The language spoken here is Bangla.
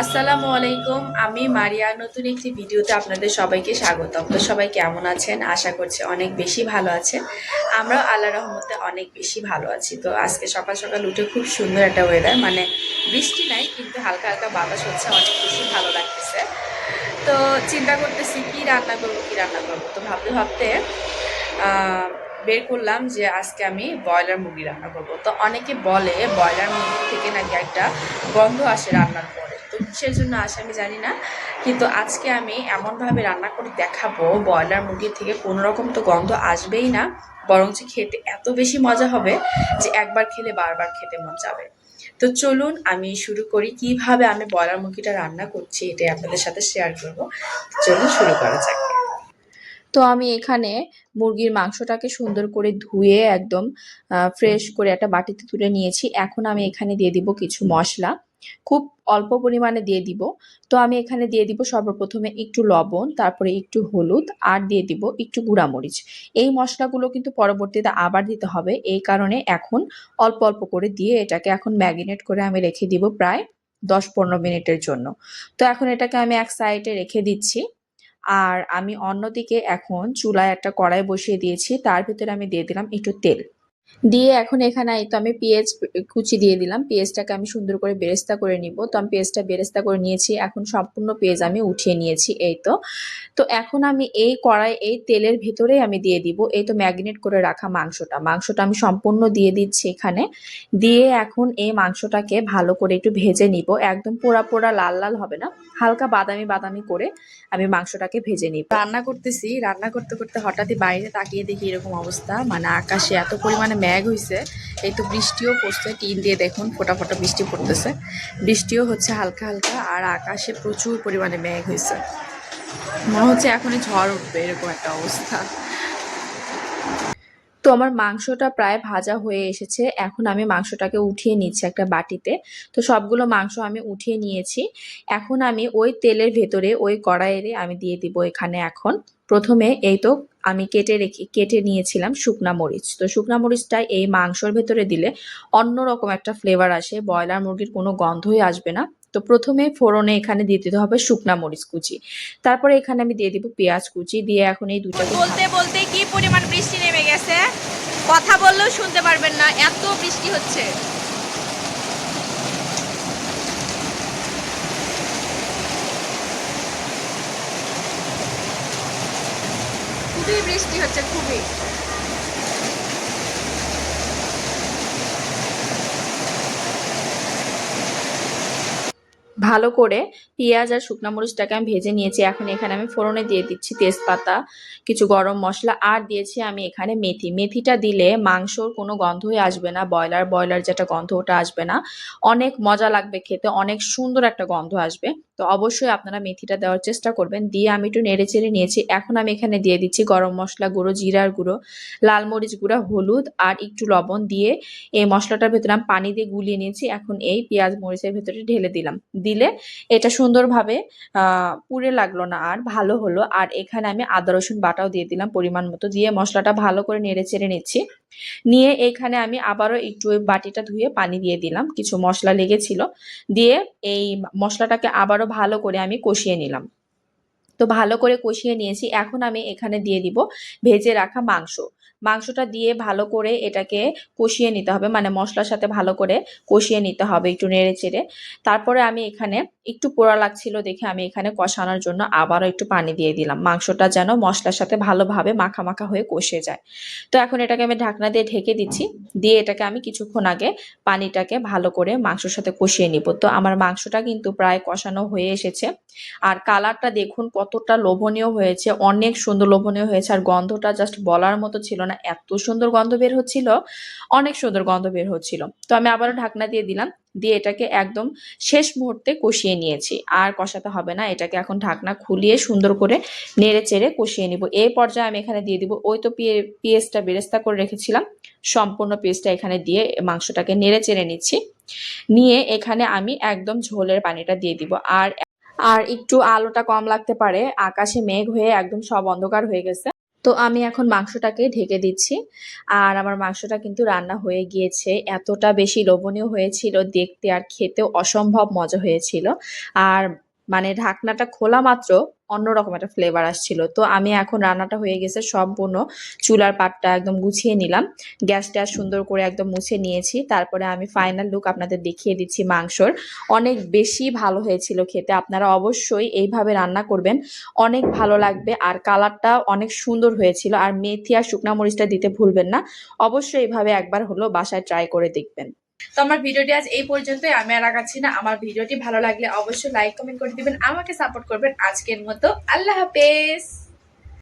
আসসালামু আলাইকুম, আমি মারিয়া। নতুন একটি ভিডিওতে আপনাদের সবাইকে স্বাগতম। তো সবাই কেমন আছেন? আশা করছি অনেক বেশি ভালো আছেন। আমরাও আল্লাহ রহমতে অনেক বেশি ভালো আছি। তো আজকে সকাল সকাল উঠে খুব সুন্দর একটা ওয়েদার মানে বৃষ্টি নাই, কিন্তু হালকা হালকা বাতাস হচ্ছে, অনেক বেশি ভালো লাগতেছে। তো চিন্তা করতেছি, কি রান্না করব, কি রান্না করব? তো ভাবতে ভাবতে বের করলাম যে আজকে আমি ব্রয়লার মুরগি রান্না করব। তো অনেকে বলে ব্রয়লার মুরগি থেকে নাকি একটা গন্ধ আসে রান্নার পরে। তো কিসের জন্য আসে, আমি জানি না। কিন্তু আজকে আমি এমনভাবে রান্না করে দেখাবো, ব্রয়লার মুরগির থেকে কোনো রকম তো গন্ধ আসবেই না, বরঞ্চ খেতে এত বেশি মজা হবে যে একবার খেলে বারবার খেতে মন যাবে তো চলুন আমি শুরু করি, কীভাবে আমি ব্রয়লার মুরগিটা রান্না করছি এটাই আপনাদের সাথে শেয়ার করব। চলুন শুরু করা যাক। তো আমি এখানে মুরগির মাংসটাকে সুন্দর করে ধুয়ে একদম ফ্রেশ করে একটা বাটিতে তুলে নিয়েছি। এখন আমি এখানে দিয়ে দিব কিছু মশলা। খুব অল্প পরিমাণে দিয়ে দিব। তো আমি এখানে দিয়ে দিব সর্বপ্রথমে একটু লবণ, তারপরে একটু হলুদ, আর দিয়ে দিব একটু গুঁড়ামরিচ। এই মশলাগুলো কিন্তু পরবর্তীতে আবার দিতে হবে। এই কারণে এখন অল্প অল্প করে দিয়ে এটাকে এখন ম্যাগিনেট করে আমি রেখে দিব প্রায় দশ পনেরো মিনিটের জন্য। তো এখন এটাকে আমি এক সাইডে রেখে দিচ্ছি। আর আমি অন্যদিকে এখন চুলায় একটা কড়াই বসিয়ে দিয়েছি। তার ভিতরে আমি দিয়ে দিলাম একটু তেল। দিয়ে এখন এখানে তো আমি পেঁয়াজ কুচি দিয়ে দিলাম। পেঁয়াজটাকে আমি সুন্দর করে বেরেস্তা করে নিব। তো আমি পেঁয়াজটা বেরেস্তা করে নিয়েছি। এখন সম্পূর্ণ পেঁয়াজ আমি উঠিয়ে নিয়েছি, এই তো। তো এখন আমি এই কড়াই, এই তেলের ভিতরেই আমি দিয়ে দিব। এই তো ম্যাগনেট করে রাখা মাংসটা। মাংসটা আমি সম্পূর্ণ দিয়ে দিচ্ছি এখানে। দিয়ে এখন এই মাংসটাকে ভালো করে একটু ভেজে নিব। একদম পোড়া পোড়া, লাল লাল হবে না। হালকা বাদামি বাদামি করে আমি মাংসটাকে ভেজে নিব। রান্না করতেছি। রান্না করতে করতে হঠাৎই বাইরে তাকিয়ে দেখি এরকম অবস্থা। মানে আকাশে এত পরিমাণে ম্যাগ হয়েছে এই তো বৃষ্টিও পড়ছে, টিন দিয়ে দেখুন ফোটা ফোটা বৃষ্টি পড়তেছে। বৃষ্টিও হচ্ছে হালকা হালকা আর আকাশে প্রচুর পরিমাণে ম্যাগ হয়েছে মনে হচ্ছে এখনই ঝড় উঠবে, এরকম একটা অবস্থা। তো আমার মাংসটা প্রায় ভাজা হয়ে এসেছে। এখন আমি মাংসটাকে উঠিয়ে নিচ্ছি একটা বাটিতে। তো সবগুলো মাংস আমি উঠিয়ে নিয়েছি। এখন আমি ওই তেলের ভেতরে, ওই কড়াইয়ে আমি দিয়ে দিব এখানে এখন। প্রথমে এই তো আমি কেটে রেখে, কেটে নিয়েছিলাম শুকনা মরিচ। তো শুকনা মরিচটা এই মাংসর ভেতরে দিলে অন্যরকম একটা ফ্লেভার আসে। ব্রয়লার মুরগির কোনো গন্ধই আসবে না। তো প্রথমে ফোড়নে এখানে দিয়ে দিতে হবে শুকনা মরিচ কুচি। তারপরে এখানে আমি দিয়ে দিব পেঁয়াজ কুচি, দিয়ে এখন এই দুটো বলতে বলতে কি পরিমাণ বৃষ্টি নেমে গেছে? কথা বললেও শুনতে পারবেন না, এত বৃষ্টি হচ্ছে। খুবই বৃষ্টি হচ্ছে, খুবই। ভালো করে পেঁয়াজ আর শুকনা মরিচটাকে আমি ভেজে নিয়েছি। এখন এখানে আমি ফোড়নে দিয়ে দিচ্ছি তেজপাতা, কিছু গরম মশলা, আর দিয়েছি আমি এখানে মেথি। মেথিটা দিলে মাংসর কোনো গন্ধই আসবে না, ব্রয়লার ব্রয়লার যেটা গন্ধ ওটা আসবে না। অনেক মজা লাগবে খেতে, অনেক সুন্দর একটা গন্ধ আসবে। তো অবশ্যই আপনারা মেথিটা দেওয়ার চেষ্টা করবেন। দিয়ে আমি একটু নেড়ে চেড়ে নিয়েছি। এখন আমি এখানে দিয়ে দিচ্ছি গরম মশলা গুঁড়ো, জিরার গুঁড়ো, লাল মরিচ গুঁড়া, হলুদ, আর একটু লবণ দিয়ে এই মশলাটার ভেতরে আমি পানি দিয়ে গুলিয়ে নিয়েছি। এখন এই পেঁয়াজ, মরিচের ভেতরে ঢেলে দিলাম। দিলে এটা সুন্দরভাবে পুড়ে লাগল না আর ভালো হলো। আর এখানে আমি আদা, রসুন বাটাও দিয়ে দিলাম পরিমাণ মতো। দিয়ে মশলাটা ভালো করে নেড়ে চেড়ে নিচ্ছি। নিয়ে এখানে আমি আবারও একটু বাটিটা ধুয়ে পানি দিয়ে দিলাম। কিছু মশলা লেগেছিল। দিয়ে এই মশলাটাকে আবারও ভালো করে আমি কষিয়ে নিলাম। তো ভালো করে কষিয়ে নিয়েছি। এখন আমি এখানে দিয়ে দিব ভেজে রাখা মাংস। মাংসটা দিয়ে ভালো করে এটাকে কষিয়ে নিতে হবে। মানে মশলার সাথে ভালো করে কষিয়ে নিতে হবে একটু নেড়ে চেড়ে তারপরে আমি এখানে একটু পোড়া লাগছিল দেখে আমি এখানে কষানোর জন্য আবারও একটু পানি দিয়ে দিলাম। মাংসটা যেন মশলার সাথে ভালোভাবে মাখা মাখা হয়ে কষে যায়। তো এখন এটাকে আমি ঢাকনা দিয়ে ঢেকে দিচ্ছি। দিয়ে এটাকে আমি কিছুক্ষণ আগে পানিটাকে ভালো করে মাংসর সাথে কষিয়ে নিব। তো আমার মাংসটা কিন্তু প্রায় কষানো হয়ে এসেছে। আর কালারটা দেখুন কতটা লোভনীয় হয়েছে, অনেক সুন্দর লোভনীয় হয়েছে। আর গন্ধটা জাস্ট বলার মতো ছিল না। এত সুন্দর গন্ধ বের হচ্ছিল, অনেক সুন্দর গন্ধ বের হচ্ছিল। তো আমি আবারও ঢাকনা দিয়ে দিলাম। দিয়ে এটাকে একদম শেষ মুহূর্তে কষিয়ে নিয়েছি। আর কষাতে হবে না, এটাকে এখন ঢাকনা খুলিয়ে সুন্দর করে নেড়ে চেড়ে কষিয়ে নিব। এই পর্যায়ে আমি এখানে দিয়ে দিব, ওই তো পিয়ে পেঁয়াজটা বেরেস্তা করে রেখেছিলাম, সম্পূর্ণ পেঁয়াজটা এখানে দিয়ে মাংসটাকে নেড়ে চেড়ে নিচ্ছি। নিয়ে এখানে আমি একদম ঝোলের পানিটা দিয়ে দিব। আর আর একটু আলোটা কম লাগতে পারে, আকাশে মেঘ হয়ে একদম সব অন্ধকার হয়ে গেছে। তো আমি এখন মাংসটাকে ঢেকে দিচ্ছি। আর আমার মাংসটা কিন্তু রান্না হয়ে গিয়েছে। এতটা বেশি লোভনীয় হয়েছিল, দেখতে আর খেতেও অসম্ভব মজা হয়েছিল। আর মানে ঢাকনাটা খোলা মাত্র অন্যরকম একটা ফ্লেভার আসছিল। তো আমি এখন রান্নাটা হয়ে গেছে সম্পূর্ণ। চুলার পাটটা একদম গুছিয়ে নিলাম। গ্যাসটা সুন্দর করে একদম মুছে নিয়েছি। তারপরে আমি ফাইনাল লুক আপনাদের দেখিয়ে দিচ্ছি মাংসর। অনেক বেশি ভালো হয়েছিল খেতে। আপনারা অবশ্যই এইভাবে রান্না করবেন। অনেক ভালো লাগবে আর কালারটা অনেক সুন্দর হয়েছিল। আর মেথি আর শুকনা মরিচটা দিতে ভুলবেন না। অবশ্যই এইভাবে একবার হলো বাসায় ট্রাই করে দেখবেন। তো আমার ভিডিওটি আজ এই পর্যন্তই। আমি আর আগাচ্ছি না। আমার ভিডিওটি ভালো লাগলে অবশ্যই লাইক কমেন্ট করে দিবেন। আমাকে সাপোর্ট করবেন আজকের মতো। আল্লাহ হাফেজ!